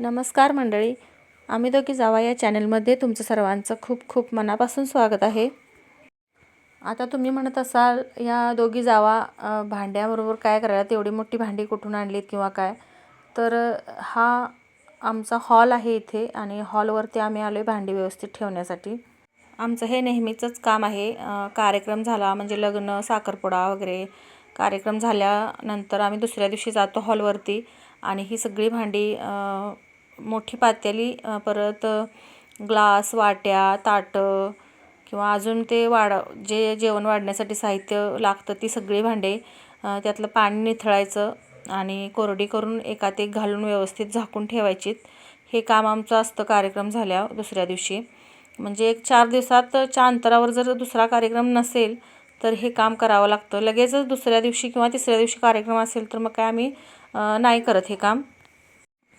नमस्कार मंडळी. आम्ही दोघी जावा या चॅनलमध्ये तुमचं सर्वांचं खूप खूप मनापासून स्वागत आहे. आता तुम्ही म्हणत असाल या दोघी जावा भांड्याबरोबर काय करायला? तेवढी मोठी भांडी कुठून आणलीत किंवा काय? तर हा आमचा हॉल आहे इथे आणि हॉलवरती आम्ही आलो आहे भांडी व्यवस्थित ठेवण्यासाठी. आमचं हे नेहमीचंच काम आहे कार्यक्रम झाला म्हणजे लग्न साखरपुडा वगैरे कार्यक्रम झाल्यानंतर आम्ही दुसऱ्या दिवशी जातो हॉलवरती आणि ही सगळी भांडी मोठी पातेली परत ग्लास वाट्या ताटं किंवा अजून ते वाढ जे जेवण वाढण्यासाठी साहित्य लागतं ती सगळी भांडे त्यातलं पाणी निथळायचं आणि कोरडी करून एकात एक घालून व्यवस्थित झाकून ठेवायची हे काम आमचं असतं कार्यक्रम झाल्या दुसऱ्या दिवशी. म्हणजे एक चार दिवसातच्या अंतरावर जर दुसरा कार्यक्रम नसेल तर हे काम करावं लागतं. लगेचच दुसऱ्या दिवशी किंवा तिसऱ्या दिवशी कार्यक्रम असेल तर मग काय आम्ही नाही करत हे काम.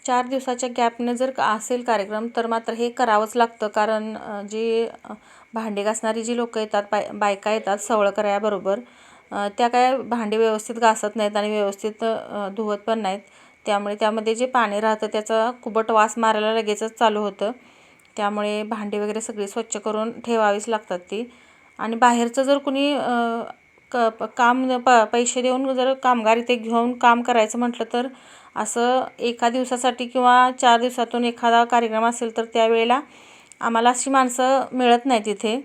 चार दिवसाच्या गॅपने जर असेल कार्यक्रम तर मात्र हे करावंच लागतं. कारण जी भांडी घासणारी जी लोकं येतात बाय बायका येतात सवळ करायाबरोबर त्या काय भांडी व्यवस्थित घासत नाहीत आणि व्यवस्थित धुवत पण नाहीत. त्यामुळे त्यामध्ये जे पाणी राहतं त्याचा कुबट वास मारायला लगेचच चालू होतं. त्यामुळे भांडी वगैरे सगळी स्वच्छ करून ठेवावीच लागतात ती. आणि बाहेरचं जर कुणी क काम प पैसे देऊन जर कामगार इथे घेऊन काम करायचं म्हटलं तर असं एका दिवसासाठी किंवा चार दिवसातून एखादा कार्यक्रम असेल तर त्यावेळेला आम्हाला अशी माणसं मिळत नाहीत तिथे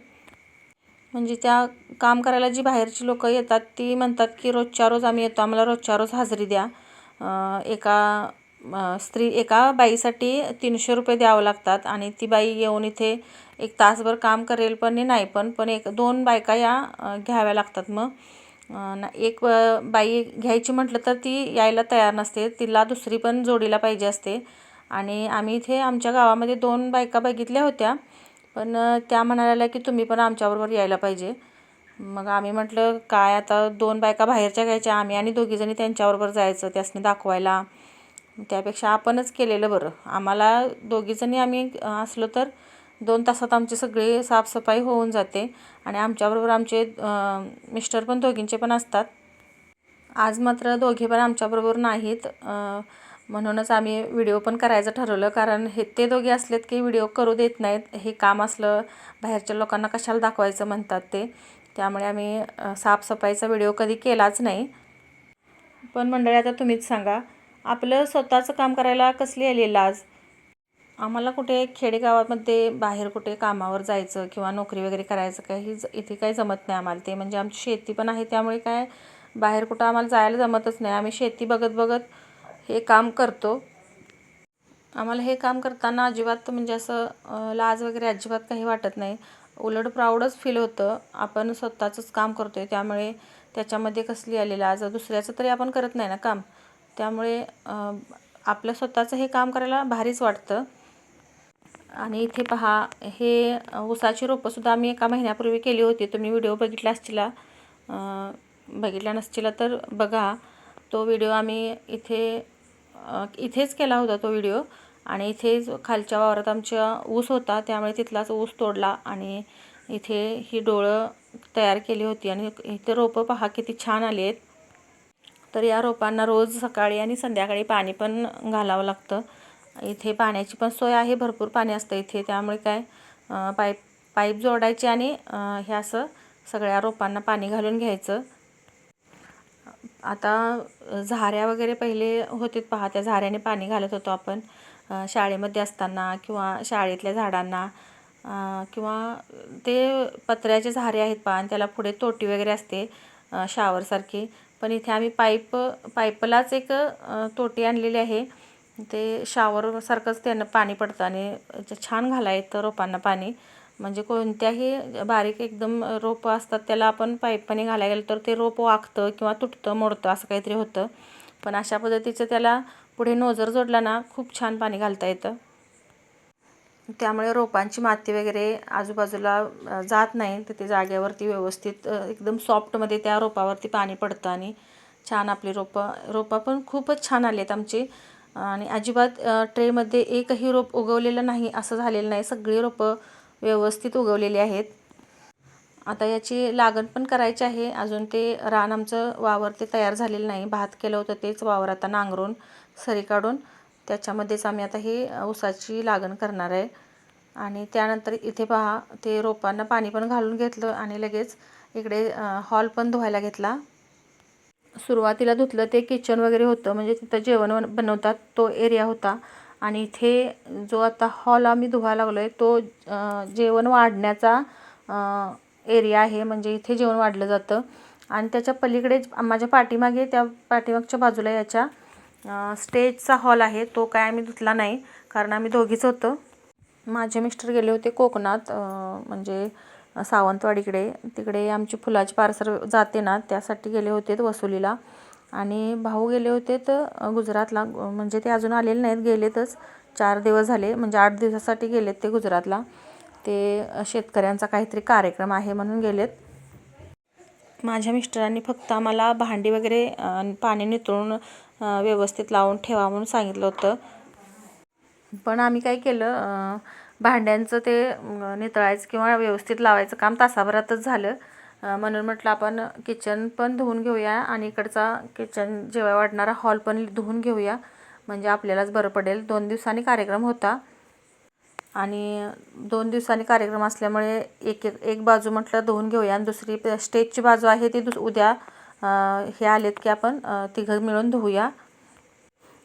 म्हणजे त्या काम करायला जी बाहेरची लोकं येतात ती म्हणतात की रोजच्या रोज आम्ही येतो आम्हाला रोजच्या रोज हजेरी द्या. एका स्त्री एका बाईसाठी तीनशे रुपये द्यावं लागतात आणि ती बाई येऊन इथे एक तासभर काम करेल पण नाही पण पण एक दोन बायका या घ्याव्या लागतात मग. ना- एक बाई घ्यायची म्हटलं तर ती यायला तयार नसते. तिला दुसरी पण जोडीला पाहिजे असते. आणि आम्ही इथे आमच्या गावामध्ये दोन बायका बघितल्या होत्या. पण त्या म्हणाल्या की तुम्ही पण आमच्याबरोबर यायला पाहिजे. मग आम्ही म्हटलं काय आता दोन बायका बाहेरच्या घ्यायच्या आम्ही आणि दोघीजणी त्यांच्याबरोबर जायचं त्यासनी दाखवायला. त्यापेक्षा आपणच केलेलं बरं. आम्हाला दोघीजणी आम्ही असलो तर दोन तासात आमची सगळी साफसफाई होऊन जाते आणि आमच्याबरोबर आमचे मिस्टर पण दोघींचे पण असतात. आज मात्र दोघे पण आमच्याबरोबर नाहीत. म्हणूनच आम्ही व्हिडिओ पण करायचं ठरवलं. कारण हे ते दोघे असलेत की व्हिडिओ करू देत नाहीत. हे काम असलं बाहेरच्या लोकांना कशाला दाखवायचं म्हणतात ते. त्यामुळे आम्ही साफसफाईचा व्हिडिओ कधी केलाच नाही. पण मंडळी आता तुम्हीच सांगा. आपलं स्वतःचं काम करायला कसली आली लाज? आम्हाला कुठे खेडेगावामध्ये बाहेर कुठे कामावर जायचं किंवा नोकरी वगैरे करायचं काही ज- इथे काही जमत नाही आम्हाला. ते म्हणजे आमची शेती पण आहे त्यामुळे काय बाहेर कुठं आम्हाला जायला जमतच नाही. आम्ही शेती बघत बघत हे काम करतो. आम्हाला हे काम करताना अजिबात म्हणजे असं लाज वगैरे अजिबात काही वाटत नाही. उलट प्राऊडच फील होतं. आपण स्वतःचंच काम करतो आहे त्यामुळे त्याच्यामध्ये कसली आली लाज? दुसऱ्याचं तरी आपण करत नाही ना काम. त्यामुळे आपलं स्वतःचं हे काम करायला भारीच वाटतं. आणि इथे पहा हे ऊसाची रोपंसुद्धा आम्ही एका महिन्यापूर्वी केली होती. तुम्ही व्हिडिओ बघितला असतीला बघितला नसतील तर बघा. तो व्हिडिओ आम्ही इथे इथेच केला होता तो व्हिडिओ. आणि इथेच खालच्या वावरात आमच्या ऊस होता त्यामुळे तिथलाच ऊस तोडला आणि इथे ही डोळं तयार केली होती. आणि इथे रोपं पहा किती छान आली आहेत. तर या रोपांना रोज सकाळी आणि संध्याकाळी पाणी पण घालावं लागतं. इथे पाण्याची पण सोय आहे भरपूर पाणी असतं इथे. त्यामुळे काय पाईप पाईप जोडायची आणि हे असं सगळ्या रोपांना पाणी घालून घ्यायचं. आता झाऱ्या वगैरे पहिले होते पहा त्या झाऱ्याने पाणी घालत होतो आपण. शाळेमध्ये असताना किंवा शाळेतल्या झाडांना किंवा ते पत्र्याचे झारे आहेत पहा आणि त्याला पुढे तोटी वगैरे असते शावरसारखी पण इथे आम्ही पाईप पाईपलाच एक तोटी आणलेली आहे. ते शावरसारखंच त्यानं पाणी पडतं आणि छान घालायचं येतं रोपांना पाणी. म्हणजे कोणत्याही बारीक एकदम रोपं असतात त्याला आपण पाईपने घालायला गेलं तर ते रोप वाकतं किंवा तुटतं मोडतं असं काहीतरी होतं. पण अशा पद्धतीचं त्याला पुढे नोजर जोडला ना खूप छान पाणी घालता येतं. त्यामुळे रोपांची माती वगैरे आजूबाजूला जात नाही. तर ते जागेवरती व्यवस्थित एकदम सॉफ्टमध्ये त्या रोपावरती पाणी पडतं आणि छान आपली रोपं रोपं पण खूपच छान आली आहेत आमची. आणि अजिबात ट्रेमध्ये एकही रोप उगवलेलं नाही असं झालेलं नाही. सगळी रोपं व्यवस्थित उगवलेली आहेत. आता याची लागण पण करायची आहे. अजून ते रान आमचं वावर ते तयार झालेलं नाही. भात केलं होतं तेच वावर आता नांगरून सरी काढून. त्याच्यामध्येच आम्ही आता हे ऊसाची लागण करणार आहे. आणि त्यानंतर इथे पहा ते रोपांना पाणी पण घालून घेतलं आणि लगेच इकडे हॉल पण धुवायला घेतला. सुरुवातीला धुतलं ते किचन वगैरे होतं. म्हणजे तिथं जेवण वन- बनवतात तो एरिया होता. आणि इथे जो आता हॉल आम्ही धुवायला लागलो आहे तो जेवण वाढण्याचा एरिया आहे. म्हणजे इथे जेवण वाढलं जातं. आणि त्याच्या पलीकडे माझ्या पाठीमागे त्या पाठीमागच्या बाजूला याच्या स्टेजचा हॉल आहे. तो काय आम्ही धुतला नाही कारण आम्ही दोघीच होतो. माझे मिस्टर गेले होते कोकणात म्हणजे सावंतवाडीकडे. तिकडे आमची फुलाची पार्सल जाते ना त्यासाठी गेले होते वसुलीला. आणि भाऊ गेले होते तर गुजरातला. म्हणजे ते अजून आलेले नाहीत गेलेतच. चार दिवस झाले म्हणजे आठ दिवसासाठी गेलेत ते गुजरातला. ते शेतकऱ्यांचा काहीतरी कार्यक्रम आहे म्हणून गेलेत. माझ्या मिस्टरांनी फक्त आम्हाला भांडी वगैरे पाणी नितळून व्यवस्थित लावून ठेवा म्हणून सांगितलं होतं. पण आम्ही काय केलं भांड्यांचं ते नितळायचं किंवा व्यवस्थित लावायचं काम तासाभरातच झालं. म्हणून म्हटलं आपण किचन पण धुवून घेऊया आणि इकडचा किचन जेव्हा वाढणारा हॉल पण धुवून घेऊया. म्हणजे आपल्यालाच बरं पडेल. दोन दिवसांनी कार्यक्रम होता. आणि दोन दिवसांनी कार्यक्रम असल्यामुळे एक एक एक बाजू म्हटलं धुवून घेऊया आणि दुसरी स्टेजची बाजू आहे ती दुस उद्या हे आलेत की आपण तिघं मिळून धुवूया.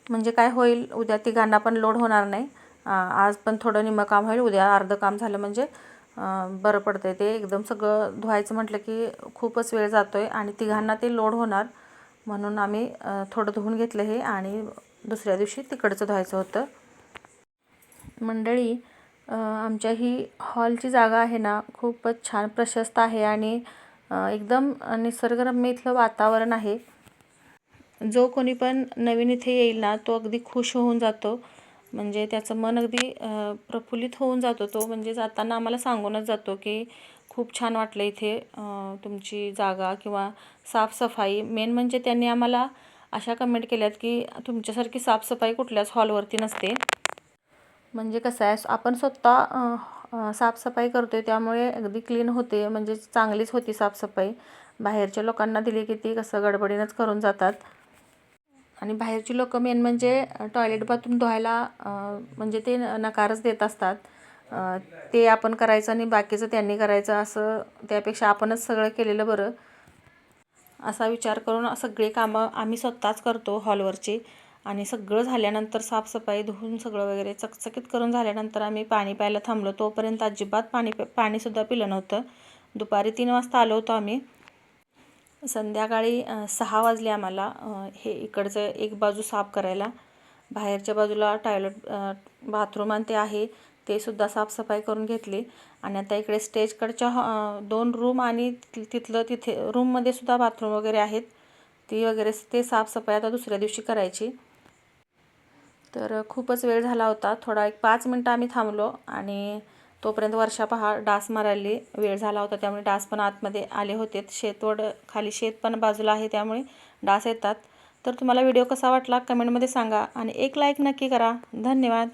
म्हणजे काय होईल? उद्या तिघांना पण लोड होणार नाही. आज पण थोडं निम्मं काम होईल. उद्या अर्धं काम झालं म्हणजे बरं पडतं ते. एकदम सगळं धुवायचं म्हटलं की खूपच वेळ जातो आहे आणि तिघांना ते लोड होणार. म्हणून आम्ही थोडं धुवून घेतलं हे आणि दुसऱ्या दिवशी तिकडचं धुवायचं होतं. मंडळी आमच्या ही हॉलची जागा आहे ना खूपच छान प्रशस्त आहे आणि एकदम निसर्गरम्य इथलं वातावरण आहे. जो कोणी पण नवीन इथे येईल ना तो अगदी खुश होऊन जातो. म्हणजे त्याचं मन अगदी प्रफुल्लित होऊन जातो तो. म्हणजे जाताना आम्हाला सांगूनच जातो की खूप छान वाटलं इथे तुमची जागा किंवा साफसफाई. मेन म्हणजे त्यांनी आम्हाला अशा कमेंट केल्यात की तुमच्यासारखी साफसफाई कुठल्याच हॉलवरती नसते. म्हणजे कसं आहे आपण स्वतः साफसफाई करतो आहे त्यामुळे अगदी क्लीन होते म्हणजे चांगलीच होती साफसफाई. बाहेरच्या लोकांना दिली की ती कसं गडबडीनंच करून जातात. आणि बाहेरची लोकं मेन म्हणजे टॉयलेट बाथरूम धुवायला म्हणजे ते न- नकारच देत असतात. ते आपण करायचं आणि बाकीचं त्यांनी करायचं असं त्यापेक्षा आपणच सगळं केलेलं बरं. असा विचार करून सगळे कामं आम्ही स्वतःच करतो हॉलवरची. आणि सगळं झाल्यानंतर साफसफाई धुवून सगळं वगैरे चकचकीत करून झाल्यानंतर आम्ही पाणी प्यायला थांबलो. तोपर्यंत अजिबात पाणी पाणीसुद्धा पिलं नव्हतं. दुपारी तीन वाजता आलो होतो आम्ही. संध्याकाळी सहा वाजले आम्हाला हे इकडचं एक बाजू साफ करायला. बाहेरच्या बाजूला टॉयलेट बाथरूम आणि ते आहे ते सुद्धा साफसफाई करून घेतली. आणि आता इकडे स्टेजकडच्या हॉ- दोन रूम आणि तिथलं तिथे रूममध्ये सुद्धा बाथरूम वगैरे आहेत. ती वगैरे ते साफसफाई आता दुसऱ्या दिवशी करायची. तर खूपच वेळ झाला होता. थोडा एक पाच मिनटं आम्ही थांबलो आणि तोपर्यंत वर्षा पहा डास मारायला वेळ झाला होता. त्यामुळे डास पण आतमध्ये आले होते. शेतवड खाली शेत पण बाजूला आहे त्यामुळे डास येतात. तर तुम्हाला व्हिडिओ कसा वाटला? कमेंटमध्ये सांगा आणि एक लाईक नक्की करा. धन्यवाद.